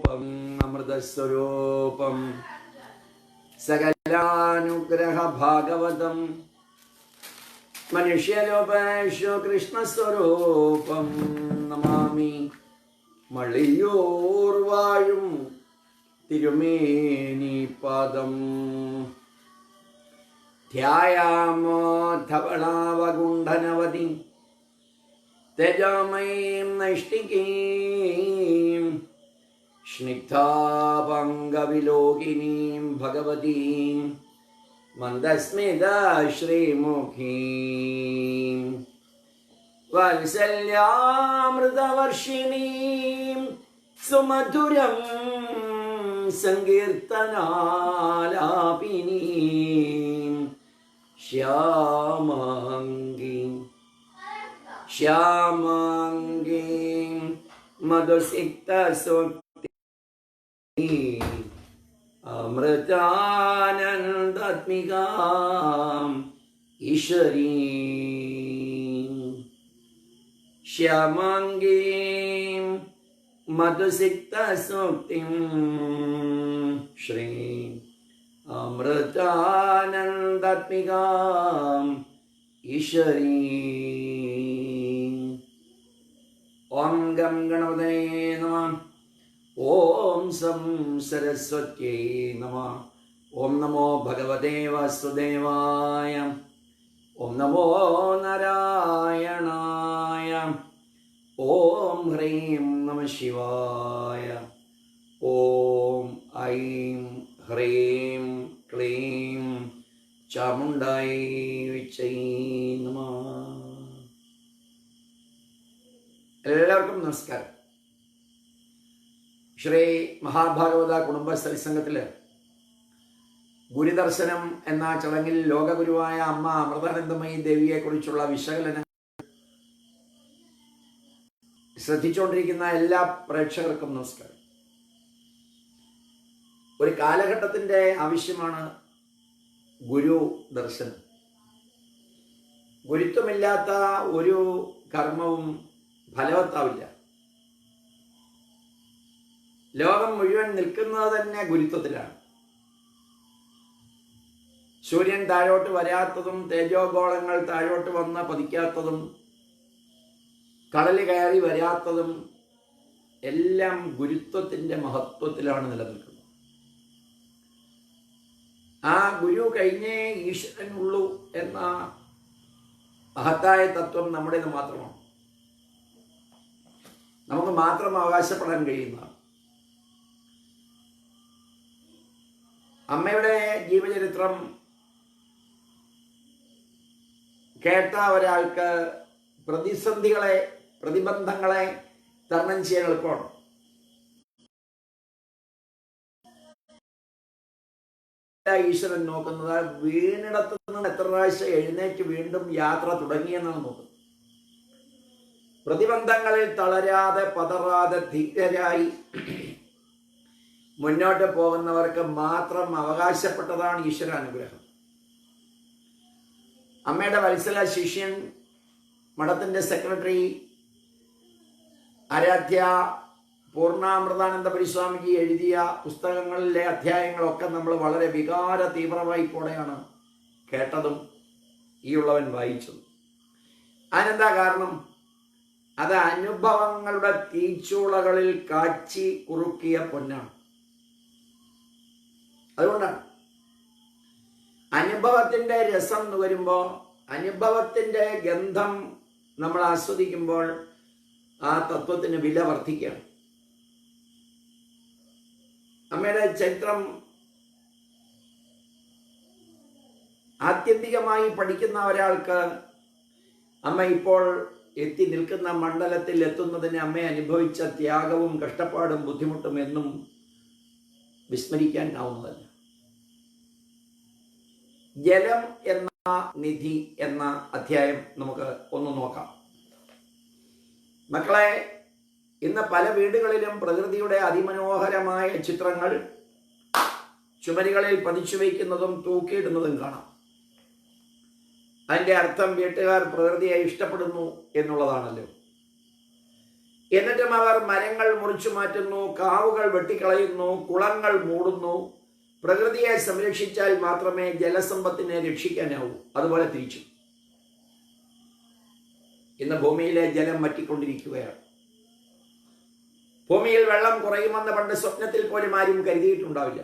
സ്വരൂപം അമൃതസ്വരൂപം. സകലാനുഗ്രഹ ഭാഗവതം മനുഷ്യരൂപേഷു കൃഷ്ണസ്വരൂപം. നമാമി. മളിയൂർ വാഴും തിരുമേനി പദം ധ്യായാമോ ധവളാവകുണ്ഠനവതി തെജാമയീം നൈഷ്ഠികീം സ്നിഗ്ധാപംഗവിലോകിനീം ഭഗവതീം മന്ദസ്മിത ശ്രീമുഖീം വാത്സല്യാമൃതവർഷിണീം സുമധുരം സങ്കീർത്തനാലാപിനീം ശ്യാമാംഗീം ശ്യാമാംഗീം മധുസിക്തസുക്തി അമൃതാനന്ദാത്മികാം ഈശ്വരീ. ശ്യാമാംഗീം മധുസിക്തസുക്തിം ശ്രീ അമൃതാനന്ദാത്മികാം ഈശ്വരീ. ഓം ഗം ഓം സം സരസ്വത്യൈ നമ ഓം നമോ ഭഗവതേ വാസുദേവായ ഓം നമോ നാരായണായ ഓം ഹ്രീം നമ ശിവായ ഓം ഐം ഹ്രീം ക്ലീം ചാമുണ്ടായി വിച്ചൈ നമ എല്ലാവർക്കും നമസ്കാരം. ശ്രീ മഹാഭാഗവത കുടുംബ സത്സംഗത്തിൽ ഗുരുദർശനം എന്ന ചടങ്ങിൽ ലോകഗുരുവായ അമ്മ അമൃതാനന്ദമയി ദേവിയെക്കുറിച്ചുള്ള വിശകലനം ശ്രദ്ധിച്ചുകൊണ്ടിരിക്കുന്ന എല്ലാ പ്രേക്ഷകർക്കും നമസ്കാരം. ഒരു കാലഘട്ടത്തിന്റെ ആവശ്യമാണ് ഗുരു ദർശനം. ഗുരുത്വമില്ലാത്ത ഒരു കർമ്മവും ഫലവത്താവില്ല. ലോകം മുഴുവൻ നിൽക്കുന്നത് തന്നെ ഗുരുത്വത്തിലാണ്. സൂര്യൻ താഴോട്ട് വരാത്തതും തേജോഗോളങ്ങൾ താഴോട്ട് വന്ന് പതിക്കാത്തതും കടൽ കയറി വരാത്തതും എല്ലാം ഗുരുത്വത്തിന്റെ മഹത്വത്തിലാണ് നിലനിൽക്കുന്നത്. ആ ഗുരു കഴിഞ്ഞേ ഈശ്വരനുള്ളൂ എന്ന മഹത്തായ തത്വം നമ്മുടേത് മാത്രമാണ്. നമുക്ക് മാത്രം അവകാശപ്പെടാൻ കഴിയുന്നതാണ്. അമ്മയുടെ ജീവചരിത്രം കേട്ട ഒരാൾക്ക് പ്രതിസന്ധികളെ പ്രതിബന്ധങ്ങളെ തരണം ചെയ്യാൻ എളുപ്പമാണ്. ഈശ്വരൻ നോക്കുന്നത് വീണിടത്ത് നിന്ന് എത്ര പ്രാവശ്യം എഴുന്നേറ്റ് വീണ്ടും യാത്ര തുടങ്ങിയെന്നാണ് നോക്കുന്നത്. പ്രതിബന്ധങ്ങളിൽ തളരാതെ പതറാതെ ധീരരായി മുന്നോട്ട് പോകുന്നവർക്ക് മാത്രം അവകാശപ്പെട്ടതാണ് ഈശ്വര അനുഗ്രഹം. അമ്മയുടെ വത്സല ശിഷ്യൻ മഠത്തിന്റെ സെക്രട്ടറി ആരാധ്യ പൂർണാമൃതാനന്ദ പരിസ്വാമിജി എഴുതിയ പുസ്തകങ്ങളിലെ അധ്യായങ്ങളൊക്കെ നമ്മൾ വളരെ വികാര തീവ്രവായിപ്പോടെയാണ് കേട്ടതും ഈ ഉള്ളവൻ വായിച്ചതും. അതിനെന്താ കാരണം? അത് അനുഭവങ്ങളുടെ തീച്ചൂളകളിൽ കാച്ചി കുറുക്കിയ പൊന്നാണ്. അതുകൊണ്ടാണ്. അനുഭവത്തിന്റെ രസം എന്ന് വരുമ്പോൾ അനുഭവത്തിന്റെ ഗന്ധം നമ്മൾ ആസ്വദിക്കുമ്പോൾ ആ തത്വത്തിന് വില വർദ്ധിക്കുകയാണ്. അമ്മയുടെ ചരിത്രം ആത്യന്തികമായി പഠിക്കുന്ന ഒരാൾക്ക് അമ്മ ഇപ്പോൾ എത്തി നിൽക്കുന്ന മണ്ഡലത്തിൽ എത്തുന്നതിന് അമ്മ അനുഭവിച്ച ത്യാഗവും കഷ്ടപ്പാടും ബുദ്ധിമുട്ടും എന്നും വിസ്മരിക്കാൻ ആവുന്നതല്ല. ജലം എന്ന നിധി എന്ന അധ്യായം നമുക്ക് ഒന്ന് നോക്കാം. മക്കളെ ഇന്ന് പല വീടുകളിലും പ്രകൃതിയുടെ അതിമനോഹരമായ ചിത്രങ്ങൾ ചുമരുകളിൽ പതിച്ചു വയ്ക്കുന്നതും തൂക്കിയിടുന്നതും കാണാം. അതിന്റെ അർത്ഥം വീട്ടുകാർ പ്രകൃതിയെ ഇഷ്ടപ്പെടുന്നു എന്നുള്ളതാണല്ലോ. എന്നിട്ടും അവർ മരങ്ങൾ മുറിച്ചു മാറ്റുന്നു കാവുകൾ വെട്ടിക്കളയുന്നു കുളങ്ങൾ മൂടുന്നു പ്രകൃതിയെ സംരക്ഷിച്ചാൽ മാത്രമേ ജലസമ്പത്തിനെ രക്ഷിക്കാനാവൂ. അതുപോലെ തിരിച്ചു. ഇന്ന് ഭൂമിയിലെ ജലം വറ്റിക്കൊണ്ടിരിക്കുകയാണ് ഭൂമിയിൽ വെള്ളം കുറയുമെന്ന് പണ്ട് സ്വപ്നത്തിൽ പോലും ആരും കരുതിയിട്ടുണ്ടാവില്ല.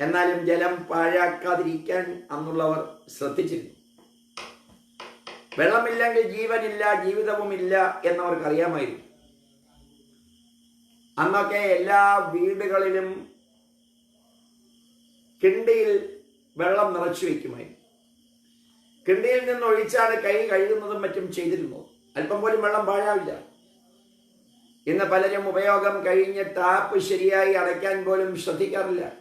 എന്നാലും ജലം പാഴാക്കാതിരിക്കാൻ അന്നുള്ളവർ ശ്രദ്ധിച്ചിരുന്നു. വെള്ളമില്ലെങ്കിൽ ജീവനില്ല ജീവിതവുമില്ല എന്നവർക്കറിയാമായിരുന്നു. അന്നൊക്കെ എല്ലാ വീടുകളിലും കിണ്ടിയിൽ വെള്ളം നിറച്ചു വയ്ക്കുമായിരുന്നു. കിണ്ടിയിൽ നിന്ന് ഒഴിച്ചാണ് കൈ കഴുകുന്നതും മറ്റും ചെയ്തിരുന്നത്. അല്പം പോലും വെള്ളം പാഴാവില്ല. ഇന്ന് പലരും ഉപയോഗം കഴിഞ്ഞ് ടാപ്പ് ശരിയായി അടയ്ക്കാൻ പോലും ശ്രദ്ധിക്കാറില്ല.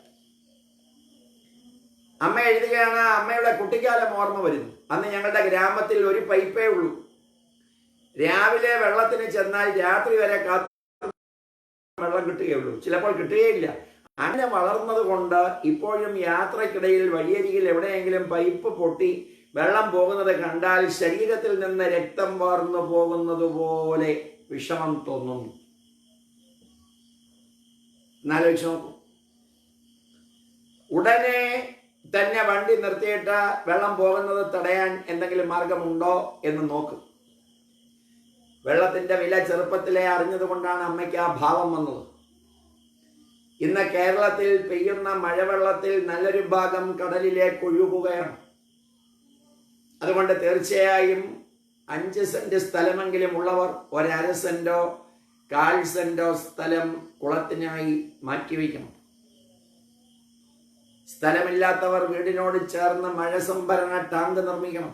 അമ്മ എഴുതുകയാണ് അമ്മയുടെ കുട്ടിക്കാലം ഓർമ്മ വരുന്നു. അന്ന് ഞങ്ങളുടെ ഗ്രാമത്തിൽ ഒരു പൈപ്പേ ഉള്ളൂ. രാവിലെ വെള്ളത്തിന് ചെന്നാൽ രാത്രി വരെ കാത്തു വെള്ളം കിട്ടുകയുള്ളൂ. ചിലപ്പോൾ കിട്ടുകയില്ല. അങ്ങനെ വളർന്നത് കൊണ്ട് ഇപ്പോഴും യാത്രക്കിടയിൽ വഴിയരികിൽ എവിടെയെങ്കിലും പൈപ്പ് പൊട്ടി വെള്ളം പോകുന്നത് കണ്ടാൽ ശരീരത്തിൽ നിന്ന് രക്തം വാർന്നു പോകുന്നത് പോലെ വിഷമം തോന്നുന്നു എന്നാലോചിച്ച് നോക്കൂ. ഉടനെ തന്നെ വണ്ടി നിർത്തിയിട്ട് വെള്ളം പോകുന്നത് തടയാൻ എന്തെങ്കിലും മാർഗമുണ്ടോ എന്ന് നോക്കും. വെള്ളത്തിന്റെ വില ചെറുപ്പത്തിലെ അറിഞ്ഞതുകൊണ്ടാണ് അമ്മയ്ക്ക് ആ ഭാവം വന്നത്. ഇന്ന് കേരളത്തിൽ പെയ്യുന്ന മഴവെള്ളത്തിൽ നല്ലൊരു ഭാഗം കടലിലേക്ക് ഒഴുകുകയാണ്. അതുകൊണ്ട് തീർച്ചയായും അഞ്ച് സെന്റ് സ്ഥലമെങ്കിലും ഉള്ളവർ ഒരര സെന്റോ കാൽ സെന്റോ സ്ഥലം കുളത്തിനായി മാറ്റിവെക്കണം സ്ഥലമില്ലാത്തവർ വീടിനോട് ചേർന്ന് മഴ സംഭരണ ടാങ്ക് നിർമ്മിക്കണം.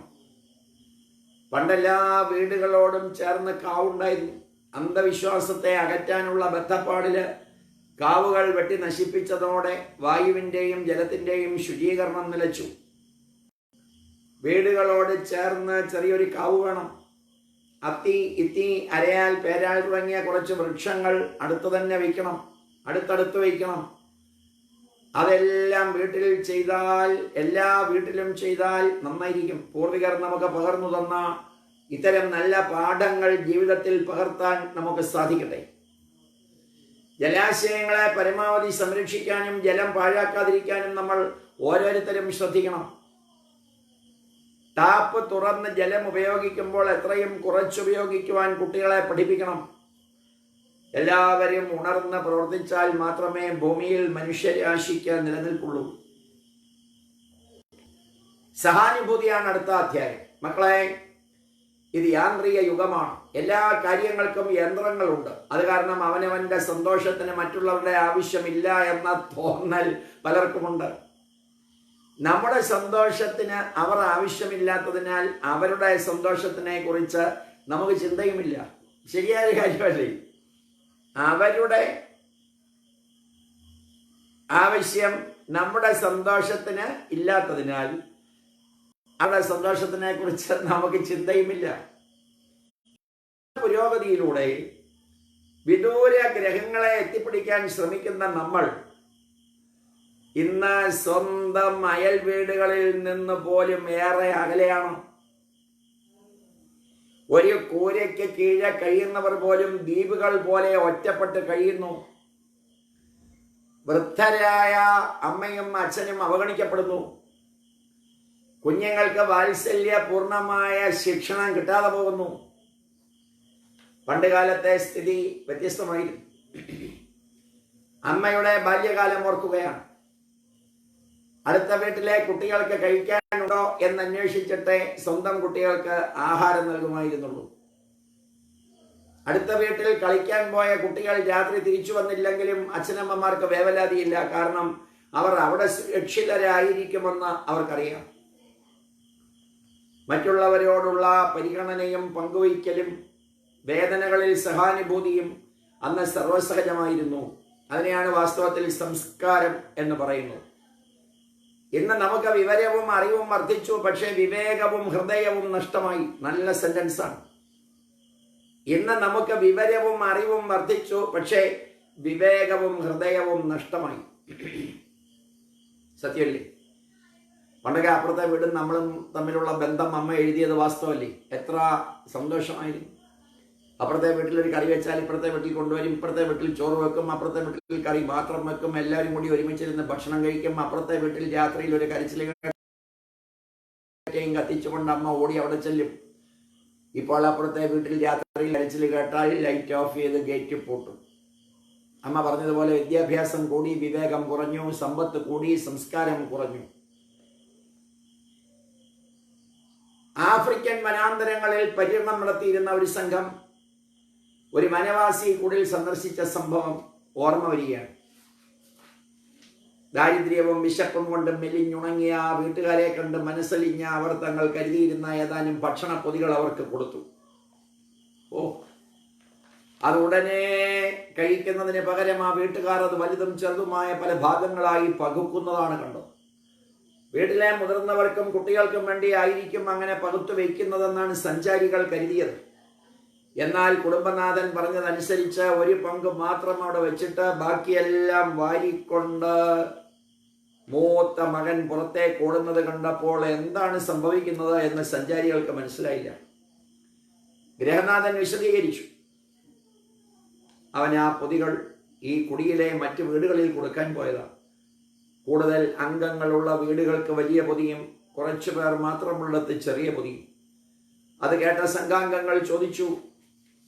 പണ്ടെല്ലാ വീടുകളോടും ചേർന്ന് കാവുണ്ടായിരുന്നു. അന്ധവിശ്വാസത്തെ അകറ്റാനുള്ള ബദ്ധപ്പാടിൽ കാവുകൾ വെട്ടി നശിപ്പിച്ചതോടെ വായുവിന്റെയും ജലത്തിന്റെയും ശുചീകരണം നിലച്ചു. വീടുകളോട് ചേർന്ന് ചെറിയൊരു കാവ് വേണം. അത്തി ഇത്തി അരയാൽ പേരാൽ തുടങ്ങിയ കുറച്ച് വൃക്ഷങ്ങൾ അടുത്തു തന്നെ വയ്ക്കണം. അടുത്തടുത്ത് വയ്ക്കണം. അതെല്ലാം വീട്ടിൽ ചെയ്താൽ എല്ലാ വീട്ടിലും ചെയ്താൽ നന്നായിരിക്കും. പൂർവികർ നമുക്ക് പകർന്നു തന്ന ഇത്തരം നല്ല പാഠങ്ങൾ ജീവിതത്തിൽ പകർത്താൻ നമുക്ക് സാധിക്കട്ടെ. ജലാശയങ്ങളെ പരമാവധി സംരക്ഷിക്കാനും ജലം പാഴാക്കാതിരിക്കാനും നമ്മൾ ഓരോരുത്തരും ശ്രദ്ധിക്കണം. ടാപ്പ് തുറന്ന് ജലം ഉപയോഗിക്കുമ്പോൾ എത്രയും കുറച്ചുപയോഗിക്കുവാൻ കുട്ടികളെ പഠിപ്പിക്കണം. എല്ലാവരും ഉണർന്ന് പ്രവർത്തിച്ചാൽ മാത്രമേ ഭൂമിയിൽ മനുഷ്യരാശിക്ക് നിലനിൽക്കുള്ളൂ. സഹാനുഭൂതിയാണ് അടുത്ത അധ്യായം. മക്കളെ ഇത് യാന്ത്രിക യുഗമാണ്. എല്ലാ കാര്യങ്ങൾക്കും യന്ത്രങ്ങളുണ്ട്. അത് കാരണം അവനവന്റെ സന്തോഷത്തിന് മറ്റുള്ളവരുടെ ആവശ്യമില്ല എന്ന തോന്നൽ പലർക്കുമുണ്ട്. നമ്മുടെ സന്തോഷത്തിന് അവർ ആവശ്യമില്ലാത്തതിനാൽ അവരുടെ സന്തോഷത്തിനെ കുറിച്ച് നമുക്ക് ചിന്തയുമില്ല. ശരിയായ കാര്യമല്ലേ? അവരുടെ ആവശ്യം നമ്മുടെ സന്തോഷത്തിന് ഇല്ലാത്തതിനാൽ അവരുടെ സന്തോഷത്തിനെ കുറിച്ച് നമുക്ക് ചിന്തയുമില്ല. പുരോഗതിയിലൂടെ വിദൂര ഗ്രഹങ്ങളെ എത്തിപ്പിടിക്കാൻ ശ്രമിക്കുന്ന നമ്മൾ ഇന്ന് സ്വന്തം അയൽ വീടുകളിൽ നിന്ന് പോലും ഏറെ അകലെയാണ്. ഒരു കൂരയ്ക്ക് കീഴെ കഴിയുന്നവർ പോലും ദ്വീപുകൾ പോലെ ഒറ്റപ്പെട്ട് കഴിയുന്നു. വൃദ്ധരായ അമ്മയും അച്ഛനും അവഗണിക്കപ്പെടുന്നു. കുഞ്ഞുങ്ങൾക്ക് വാത്സല്യപൂർണമായ ശിക്ഷണം കിട്ടാതെ പോകുന്നു. പണ്ടുകാലത്തെ സ്ഥിതി വ്യത്യസ്തമായിരുന്നു. അമ്മയുടെ ബാല്യകാലം ഓർക്കുകയാണ്. അടുത്ത വീട്ടിലെ കുട്ടികൾക്ക് കഴിക്കാനുണ്ടോ എന്ന് അന്വേഷിച്ചിട്ടേ സ്വന്തം കുട്ടികൾക്ക് ആഹാരം നൽകുമായിരുന്നുള്ളൂ. അടുത്ത വീട്ടിൽ കളിക്കാൻ പോയ കുട്ടികൾ രാത്രി തിരിച്ചു വന്നില്ലെങ്കിലും അച്ഛനമ്മമാർക്ക് വേവലാതിയില്ല. കാരണം അവർ അവിടെ സുരക്ഷിതരായിരിക്കുമെന്ന് അവർക്കറിയാം. മറ്റുള്ളവരോടുള്ള പരിഗണനയും പങ്കുവയ്ക്കലും വേദനകളിൽ സഹാനുഭൂതിയും അന്ന് സർവസഹജമായിരുന്നു അതിനെയാണ് വാസ്തവത്തിൽ സംസ്കാരം എന്ന് പറയുന്നത്. ഇന്ന് നമുക്ക് വിവരവും അറിവും വർദ്ധിച്ചു പക്ഷേ വിവേകവും ഹൃദയവും നഷ്ടമായി. നല്ല സെന്റൻസാണ് ഇന്ന് നമുക്ക് വിവരവും അറിവും വർദ്ധിച്ചു പക്ഷേ വിവേകവും ഹൃദയവും നഷ്ടമായി. സത്യമല്ലേ പണ്ടൊക്കെ അപ്പുറത്തെ വീടും നമ്മളും തമ്മിലുള്ള ബന്ധം അമ്മ എഴുതിയത് വാസ്തവല്ലേ? എത്ര സന്തോഷമായിരുന്നു. അപ്പുറത്തെ വീട്ടിൽ ഒരു കറി വെച്ചാൽ ഇപ്പുറത്തെ വീട്ടിൽ കൊണ്ടുവരും ഇപ്പുറത്തെ വീട്ടിൽ ചോറ് വെക്കും അപ്പുറത്തെ വീട്ടിൽ കറി മാത്രം വെക്കും എല്ലാവരും കൂടി ഒരുമിച്ചിരുന്ന് ഭക്ഷണം കഴിക്കും അപ്പുറത്തെ വീട്ടിൽ രാത്രിയിൽ ഒരു കരച്ചിൽ കത്തിച്ചുകൊണ്ട് അമ്മ ഓടി അവിടെ ചെല്ലും. ഇപ്പോൾ അപ്പുറത്തെ വീട്ടിൽ രാത്രിയിൽ കരച്ചിൽ കേട്ടാൽ ലൈറ്റ് ഓഫ് ചെയ്ത് ഗേറ്റ് പൂട്ടും. അമ്മ പറഞ്ഞതുപോലെ വിദ്യാഭ്യാസം കൂടി വിവേകം കുറഞ്ഞു സമ്പത്ത് കൂടി സംസ്കാരം കുറഞ്ഞു. ആഫ്രിക്കൻ വനാന്തരങ്ങളിൽ പര്യടനം നടത്തിയിരുന്ന ഒരു സംഘം ഒരു വനവാസി കുടിൽ സന്ദർശിച്ച സംഭവം ഓർമ്മ വരികയാണ്. ദാരിദ്ര്യവും വിശപ്പും കൊണ്ട് മെലിഞ്ഞുണങ്ങിയ ആ വീട്ടുകാരെ കണ്ട് മനസ്സലിഞ്ഞ അവർ തങ്ങൾ കരുതിയിരുന്ന ഏതാനും ഭക്ഷണ പൊതികൾ അവർക്ക് കൊടുത്തു. ഓ അത് ഉടനെ കഴിക്കുന്നതിന് പകരം ആ വീട്ടുകാർ അത് വലുതും ചെറുതുമായ പല ഭാഗങ്ങളായി പകുക്കുന്നതാണ് കണ്ടത്. വീട്ടിലെ മുതിർന്നവർക്കും കുട്ടികൾക്കും വേണ്ടി ആയിരിക്കും അങ്ങനെ പകുത്തു വയ്ക്കുന്നതെന്നാണ് സഞ്ചാരികൾ കരുതിയത്. എന്നാൽ കുടുംബനാഥൻ പറഞ്ഞതനുസരിച്ച് ഒരു പങ്ക് മാത്രം അവിടെ വെച്ചിട്ട് ബാക്കിയെല്ലാം വാരിക്കൊണ്ട് മൂത്ത മകൻ പുറത്തേക്ക് ഓടുന്നത് കണ്ടപ്പോൾ എന്താണ് സംഭവിക്കുന്നത് എന്ന് സഞ്ചാരികൾക്ക് മനസ്സിലായില്ല. ഗ്രഹനാഥൻ വിശദീകരിച്ചു. അവൻ ആ പൊതികൾ ഈ കുടിയിലെ മറ്റ് വീടുകളിൽ കൊടുക്കാൻ പോയതാണ് കൂടുതൽ അംഗങ്ങളുള്ള വീടുകൾക്ക് വലിയ പൊതിയും കുറച്ചു പേർ മാത്രമുള്ളത് ചെറിയ പൊതിയും അത് കേട്ട സംഘാംഗങ്ങൾ ചോദിച്ചു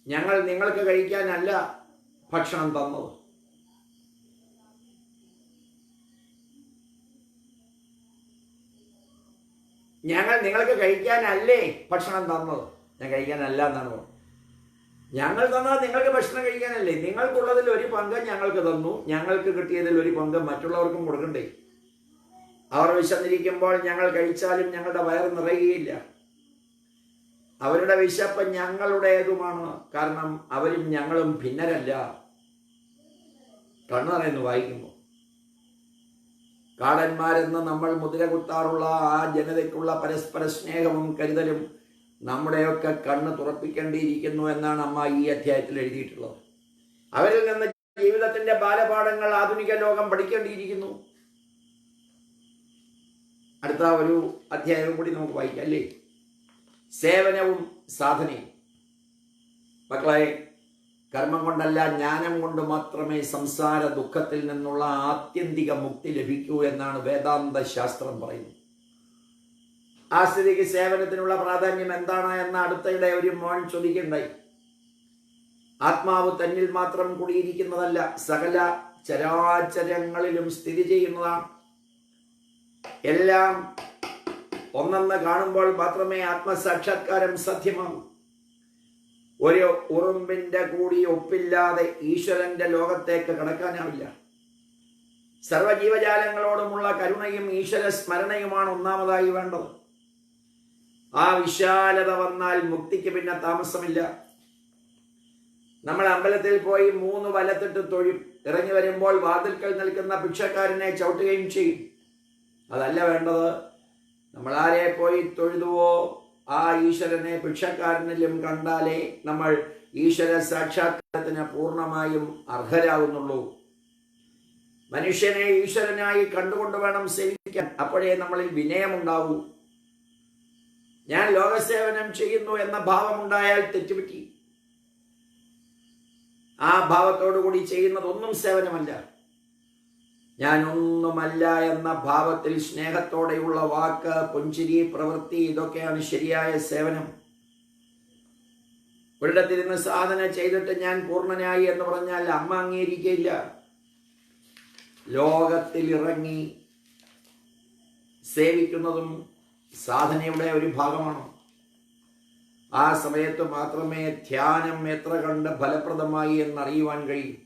ഞങ്ങൾ നിങ്ങൾക്ക് കഴിക്കാനല്ല ഭക്ഷണം തന്നത്. ഞങ്ങൾ നിങ്ങൾക്ക് കഴിക്കാനല്ലേ ഭക്ഷണം തന്നത്? ഞാൻ കഴിക്കാനല്ല എന്നാണ് പറഞ്ഞത്. ഞങ്ങൾ തന്നാൽ നിങ്ങൾക്ക് ഭക്ഷണം കഴിക്കാനല്ലേ. നിങ്ങൾക്കുള്ളതിൽ ഒരു പങ്ക് ഞങ്ങൾക്ക് തന്നു. ഞങ്ങൾക്ക് കിട്ടിയതിൽ ഒരു പങ്ക് മറ്റുള്ളവർക്കും കൊടുക്കണ്ടേ. അവർ വിശന്നിരിക്കുമ്പോൾ ഞങ്ങൾ കഴിച്ചാലും ഞങ്ങളുടെ വയർ നിറയുകയില്ല. അവരുടെ വിശപ്പ് ഞങ്ങളുടേതുമാണ്. കാരണം അവരും ഞങ്ങളും ഭിന്നരല്ല. കണ്ണറയെന്ന് വായിക്കുമ്പോൾ. കാടന്മാരെന്ന് നമ്മൾ മുതിര കുത്താറുള്ള ആ ജനതയ്ക്കുള്ള പരസ്പര സ്നേഹവും കരുതലും നമ്മുടെയൊക്കെ കണ്ണ് തുറപ്പിക്കേണ്ടിയിരിക്കുന്നു എന്നാണ് അമ്മ ഈ അധ്യായത്തിൽ എഴുതിയിട്ടുള്ളത്. അവരിൽ നിന്ന് ജീവിതത്തിന്റെ ബാലപാഠങ്ങൾ ആധുനിക ലോകം പഠിക്കേണ്ടിയിരിക്കുന്നു. അടുത്ത ഒരു അധ്യായം കൂടി നമുക്ക് വായിക്കാം അല്ലേ? സേവനവും സാധനയും. മക്കളെ കർമ്മം കൊണ്ടല്ല ജ്ഞാനം കൊണ്ട് മാത്രമേ സംസാര ദുഃഖത്തിൽ നിന്നുള്ള ആത്യന്തിക മുക്തി ലഭിക്കൂ എന്നാണ് വേദാന്ത ശാസ്ത്രം പറയുന്നത്. ആ സ്ഥിതിക്ക് സേവനത്തിനുള്ള പ്രാധാന്യം എന്താണ് എന്ന അടുത്തയുടെ ഒരു മോൻ ചോദിക്കണ്ടായി. ആത്മാവ് തന്നിൽ മാത്രം കുടിയിരിക്കുന്നതല്ല സകല ചരാചരങ്ങളിലും സ്ഥിതി ചെയ്യുന്നതാണ്. എല്ലാം ഒന്നെന്ന് കാണുമ്പോൾ മാത്രമേ ആത്മസാക്ഷാത്കാരം സാധ്യമാകൂ. ഒരു ഉറുമ്പിന്റെ കൂടി ഒപ്പില്ലാതെ ഈശ്വരന്റെ ലോകത്തേക്ക് കടക്കാനാവില്ല. സർവജീവജാലങ്ങളോടുമുള്ള കരുണയും ഈശ്വര സ്മരണയുമാണ് ഒന്നാമതായി വേണ്ടത്. ആ വിശാലത വന്നാൽ മുക്തിക്ക് പിന്നെ താമസമില്ല. നമ്മൾ അമ്പലത്തിൽ പോയി മൂന്ന് വലത്തിട്ട് തൊഴും. ഇറങ്ങി വരുമ്പോൾ വാതിൽക്കൽ നിൽക്കുന്ന ഭിക്ഷക്കാരനെ ചവിട്ടുകയും ചെയ്യും. അതല്ല വേണ്ടത്. നമ്മൾ ആരെ പോയി തൊഴുതുവോ ആ ഈശ്വരനെ ഭിക്ഷക്കാരനിലും കണ്ടാലേ നമ്മൾ ഈശ്വര സാക്ഷാത്കാരത്തിന് പൂർണമായും അർഹരാകുന്നുള്ളൂ. മനുഷ്യനെ ഈശ്വരനായി കണ്ടുകൊണ്ട് വേണം സേവിക്കാൻ. അപ്പോഴേ നമ്മളിൽ വിനയമുണ്ടാവൂ. ഞാൻ ലോകസേവനം ചെയ്യുന്നു എന്ന ഭാവമുണ്ടായാൽ തെറ്റുപറ്റി. ആ ഭാവത്തോടു കൂടി ചെയ്യുന്നതൊന്നും സേവനമല്ല. ഞാൻ ഒന്നുമല്ല എന്ന ഭാവത്തിൽ സ്നേഹത്തോടെയുള്ള വാക്ക് പുഞ്ചിരി പ്രവൃത്തി ഇതൊക്കെയാണ് ശരിയായ സേവനം. ഒരിടത്തിരുന്ന് സാധന ചെയ്തിട്ട് ഞാൻ പൂർണനായി എന്ന് പറഞ്ഞാൽ അമ്മ അംഗീകരിക്കില്ല ലോകത്തിൽ ഇറങ്ങി സേവിക്കുന്നതും സാധനയുടെ ഒരു ഭാഗമാണ്. ആ സമയത്ത് മാത്രമേ ധ്യാനം എത്ര കണ്ട് ഫലപ്രദമായി എന്നറിയുവാൻ കഴിയും.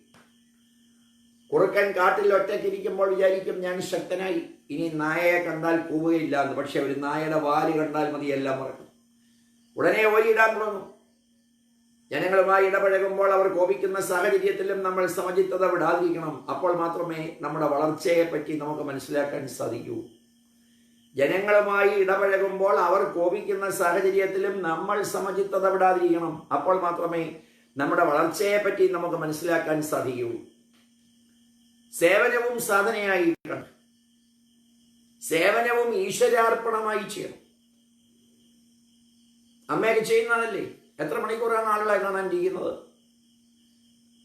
കുറുക്കൻ കാട്ടിൽ ഒറ്റയ്ക്കിരിക്കുമ്പോൾ വിചാരിക്കും ഞാൻ ശക്തനായി. ഇനി നായയെ കണ്ടാൽ കൂവുകയില്ല എന്ന്. പക്ഷെ ഒരു നായയുടെ വാൽ കണ്ടാൽ മതി എല്ലാം മറക്കും. ഉടനെ ഓരിയിടാൻ തുടങ്ങും. ജനങ്ങളുമായി ഇടപഴകുമ്പോൾ അവർ കോപിക്കുന്ന സാഹചര്യത്തിലും നമ്മൾ സമചിത്തത വിടാതിരിക്കണം. അപ്പോൾ മാത്രമേ നമ്മുടെ വളർച്ചയെപ്പറ്റി നമുക്ക് മനസ്സിലാക്കാൻ സാധിക്കൂ. ജനങ്ങളുമായി ഇടപഴകുമ്പോൾ അവർ കോപിക്കുന്ന സാഹചര്യത്തിലും നമ്മൾ സമചിത്തത വിടാതിരിക്കണം. അപ്പോൾ മാത്രമേ നമ്മുടെ വളർച്ചയെ പറ്റി നമുക്ക് മനസ്സിലാക്കാൻ സാധിക്കൂ. സേവനവും സാധനയായി സേവനവും ഈശ്വരാർപ്പണമായി ചെയ്യണം. അമ്മയൊക്കെ ചെയ്യുന്നതല്ലേ? എത്ര മണിക്കൂറാണ് ആളുകളെ കാണാൻ ഇരിക്കുന്നത്?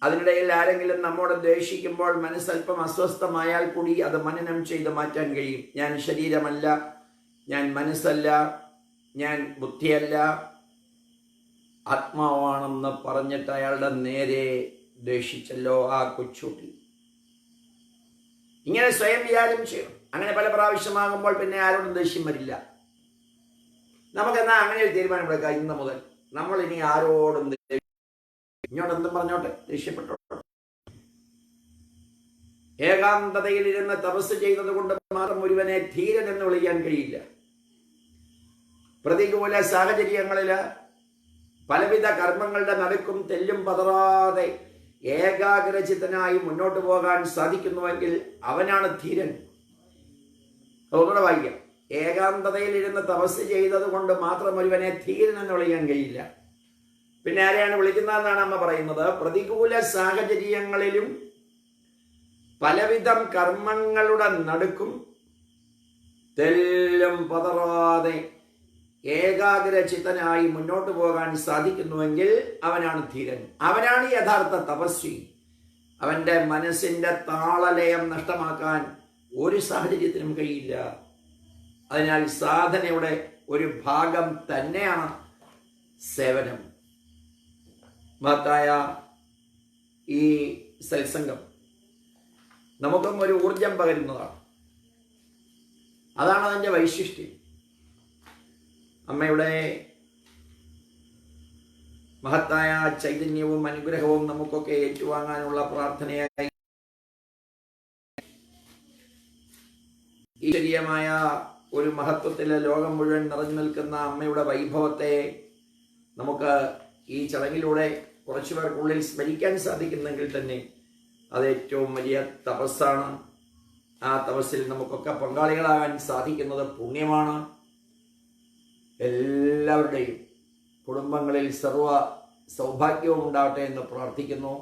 അതിനിടയിൽ ആരെങ്കിലും നമ്മോട് ദ്വേഷിക്കുമ്പോൾ മനസ്സല്പം അസ്വസ്ഥമായാൽ കൂടി അത് മനനം ചെയ്ത് മാറ്റാൻ കഴിയും. ഞാൻ ശരീരമല്ല ഞാൻ മനസ്സല്ല ഞാൻ ബുദ്ധിയല്ല. ആത്മാവാണെന്ന് പറഞ്ഞിട്ട് അയാളുടെ നേരെ ദ്വേഷിച്ചല്ലോ ആ കൊച്ചുട്ടി ഇങ്ങനെ സ്വയം വിചാരം ചെയ്യും അങ്ങനെ പല പ്രാവശ്യമാകുമ്പോൾ പിന്നെ ആരോടും ദേഷ്യം വരില്ല. നമുക്കെന്നാ അങ്ങനെ ഒരു തീരുമാനം തീരുമാനമെടുക്കാം ഇന്ന് മുതൽ. നമ്മൾ ഇനി ആരോടും ഇങ്ങോട്ട് എന്തും പറഞ്ഞോട്ടെ ദേഷ്യപ്പെട്ടോട്ടെ. ഏകാന്തതയിൽ ഇരുന്ന് തപസ് ചെയ്തത് കൊണ്ട് മാത്രം ഒരുവനെ ധീരൻ എന്ന് വിളിക്കാൻ കഴിയില്ല. പ്രതികൂല സാഹചര്യങ്ങളിൽ പലവിധ കർമ്മങ്ങളുടെ നടുക്കും തെല്ലും പതറാതെ ഏകാഗ്രചിത്തനായി മുന്നോട്ട് പോകാൻ സാധിക്കുന്നുവെങ്കിൽ അവനാണ് ധീരൻ. അതുകൂടെ വായിക്കാം. ഏകാന്തതയിൽ ഇരുന്ന് തപസ് ചെയ്തത് കൊണ്ട് മാത്രം ഒരുവനെ ധീരൻ എന്ന് വിളിക്കാൻ കഴിയില്ല. പിന്നെ ആരെയാണ് വിളിക്കുന്നതെന്നാണ് അമ്മ പറയുന്നത്? പ്രതികൂല സാഹചര്യങ്ങളിലും പലവിധം കർമ്മങ്ങളുടെ നടുക്കും തെല്ലും പതറാതെ ഏകാഗ്രചിത്തനായി മുന്നോട്ട് പോകാൻ സാധിക്കുന്നുവെങ്കിൽ അവനാണ് ധീരൻ. അവനാണ് യഥാർത്ഥ തപസ്വി. അവന്റെ മനസ്സിന്റെ താളലയം നഷ്ടമാക്കാൻ ഒരു സാഹചര്യത്തിനും കഴിയില്ല. അതിനാൽ സാധനയുടെ ഒരു ഭാഗം തന്നെയാണ് സേവനം. മഹത്തായ ഈ സത്സംഗം. നമുക്കും ഒരു ഊർജം പകരുന്നതാണ്. അതാണ് അതിന്റെ വൈശിഷ്ട്യം. അമ്മയുടെ മഹത്തായ ചൈതന്യവും അനുഗ്രഹവും നമുക്കൊക്കെ ഏറ്റുവാങ്ങാനുള്ള പ്രാർത്ഥനയായി. ഈശ്വരീയമായ ഒരു മഹത്വത്തിലെ ലോകം മുഴുവൻ നിറഞ്ഞു നിൽക്കുന്ന അമ്മയുടെ വൈഭവത്തെ നമുക്ക് ഈ ചടങ്ങിലൂടെ കുറച്ചു പേർക്കുള്ളിൽ സ്മരിക്കാൻ സാധിക്കുന്നെങ്കിൽ തന്നെ അത് ഏറ്റവും വലിയ തപസ്സാണ്. ആ തപസ്സിൽ നമുക്കൊക്കെ പങ്കാളികളാകാൻ സാധിക്കുന്നത് പുണ്യമാണ്. എല്ലാവരുടെയും കുടുംബങ്ങളിൽ സർവ സൗഭാഗ്യവും ഉണ്ടാവട്ടെ എന്ന് പ്രാർത്ഥിക്കുന്നു.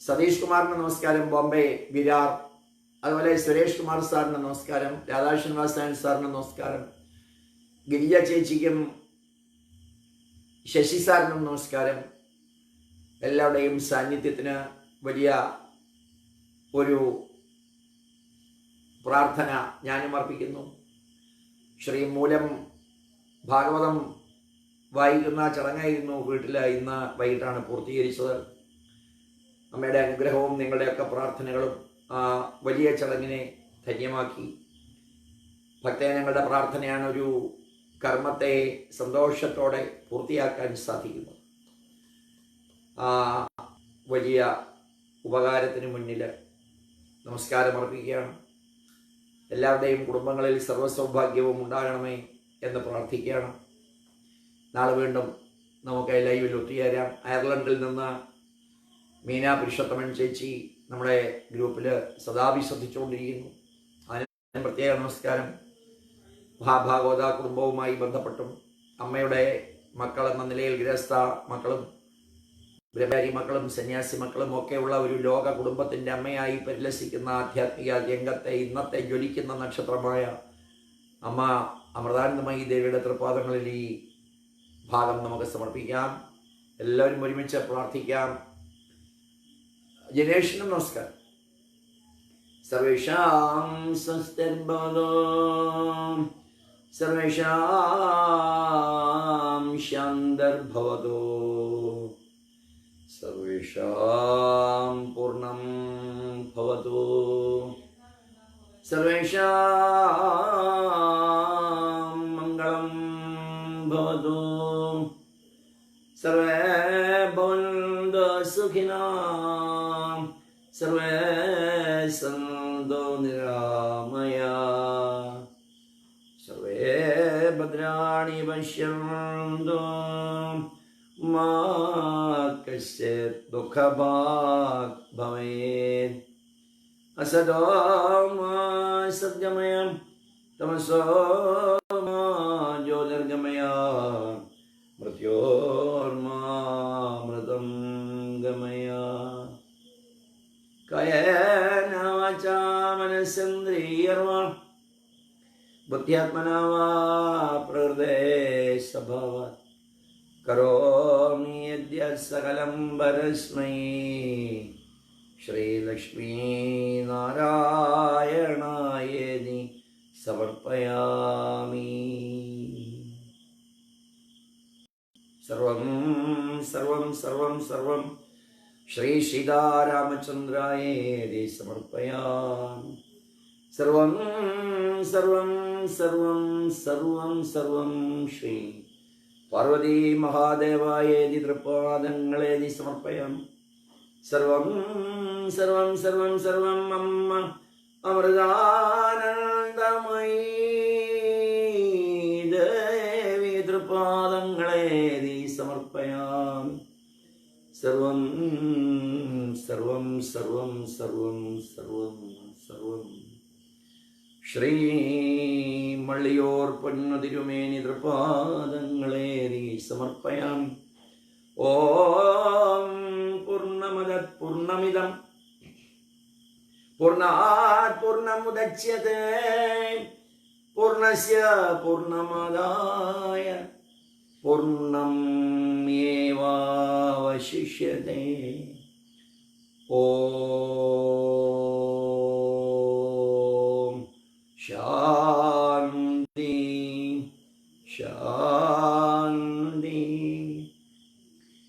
സതീഷ് കുമാറിന് നമസ്കാരം ബോംബെ വിരാർ. അതുപോലെ സുരേഷ് കുമാർ സാറിന് നമസ്കാരം രാധാകൃഷ്ണൻ വാസാൻ സാറിന് നമസ്കാരം ഗിരിജ ചേച്ചിക്കും ശശി സാറിനും നമസ്കാരം എല്ലാവരുടെയും സാന്നിധ്യത്തിന് വലിയ ഒരു പ്രാർത്ഥന ഞാനും അർപ്പിക്കുന്നു. ശ്രീമൂലം ഭാഗവതം വായിക്കുന്ന ചടങ്ങായിരുന്നു വീട്ടിൽ ഇന്ന് വൈകിട്ടാണ് പൂർത്തീകരിച്ചത്. അമ്മയുടെ അനുഗ്രഹവും നിങ്ങളുടെയൊക്കെ പ്രാർത്ഥനകളും വലിയ ചടങ്ങിനെ ധന്യമാക്കി. ഭക്തജനങ്ങളുടെ പ്രാർത്ഥനയാണ് ഒരു കർമ്മത്തെ സന്തോഷത്തോടെ പൂർത്തിയാക്കാൻ സാധിക്കുന്നത്. വലിയ ഉപകാരത്തിന് മുന്നിൽ നമസ്കാരം അർപ്പിക്കുകയാണ് എല്ലാവരുടെയും കുടുംബങ്ങളിൽ സർവസൗഭാഗ്യവും ഉണ്ടാകണമേ എന്ന് പ്രാർത്ഥിക്കുകയാണ്. നാളെ വീണ്ടും നമുക്ക് ലൈവിൽ ഒത്തുചേരാം. അയർലൻഡിൽ നിന്ന് മീന പുരുഷോത്തമൻ ചേച്ചി നമ്മുടെ ഗ്രൂപ്പിൽ സദാഭിശ്രദ്ധിച്ചുകൊണ്ടിരിക്കുന്നു അതിന് പ്രത്യേക നമസ്കാരം. മഹാഭാഗവത കുടുംബവുമായി ബന്ധപ്പെട്ടും അമ്മയുടെ മക്കൾ എന്ന നിലയിൽ ഗൃഹസ്ഥ മക്കളും ബ്രഹ്മചാരി മക്കളും സന്യാസി മക്കളും ഒക്കെയുള്ള ഒരു ലോക കുടുംബത്തിന്റെ അമ്മയായി പരിലസിക്കുന്ന ആധ്യാത്മിക രംഗത്തെ ഇന്നത്തെ ജ്വലിക്കുന്ന നക്ഷത്രമായ അമ്മ അമൃതാനന്ദമയി ദേവിയുടെ തൃപാദങ്ങളിൽ ഈ ഭാഗം നമുക്ക് സമർപ്പിക്കാം. എല്ലാവരും ഒരുമിച്ച് പ്രാർത്ഥിക്കാം. ജനേഷിനും നമസ്കാരം. സർവേഷാം സ്വസ്തിർഭവതോ സർവേഷാം ശാന്തർഭവതോ. സർവേഷാം പൂർണം ഭവതു സർവേഷാം മംഗളം ഭവതു സർവേ ഭവന്തു സുഖിനാം സർവേ സന്തോ നിരാമയ സർവേ ഭദ്രാണി പശ്യന്തു सुखभाग् भवेत् असदो मा सद्गमय तमसो मा ज्योतिर्गमय मृत्योर्मा मृतं गमय कयेन वाचा मनसेन्द्रियर्वा, बुद्ध्यात्मना वा प्रहृदे स्वभावात्। करो सकलं परस्मै श्रीलक्ष्मीनारायणायेति समर्पयामि सर्वं सर्वं सर्वं सर्वं श्रीसीतारामचन्द्रायेति समर्पयामि सर्वं सर्वं सर्वं सर्वं सर्वं ശ്രീ പാർവതി മഹാദേവായേതി തൃപ്പാദങ്ങളേതി സമർപ്പയാം. സർവം സർവം സർവം സർവം അമ്മ അമൃതാനന്ദമയീ ദേവി തൃപ്പാദങ്ങളേതി സമർപ്പയാം. സർവം സർവം സർവം സർവം സർവം സർവം ശ്രീ പൊന്നതിരുമേനി തൃപാദങ്ങളേറി സമർപ്പയാം. ഓം പൂർണമത പൂർണമിതം പൂർണാത് പൂർണമുദച്യത്തെ പൂർണസ്യ പൂർണമതായ പൂർണം ഏവാവശിഷ്യത്തെ ഓം ശാന്തി ശാന്തി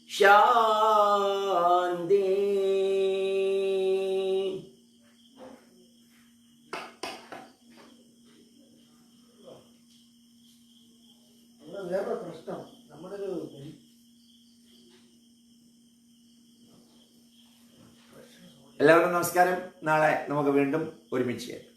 ശാന്തി നമ്മുടെ വേറെ പ്രശ്നം നമ്മുടെ ഒരു എല്ലാവർക്കും നമസ്കാരം. നാളെ നമുക്ക് വീണ്ടും ഒരുമിച്ച് ചേരാം.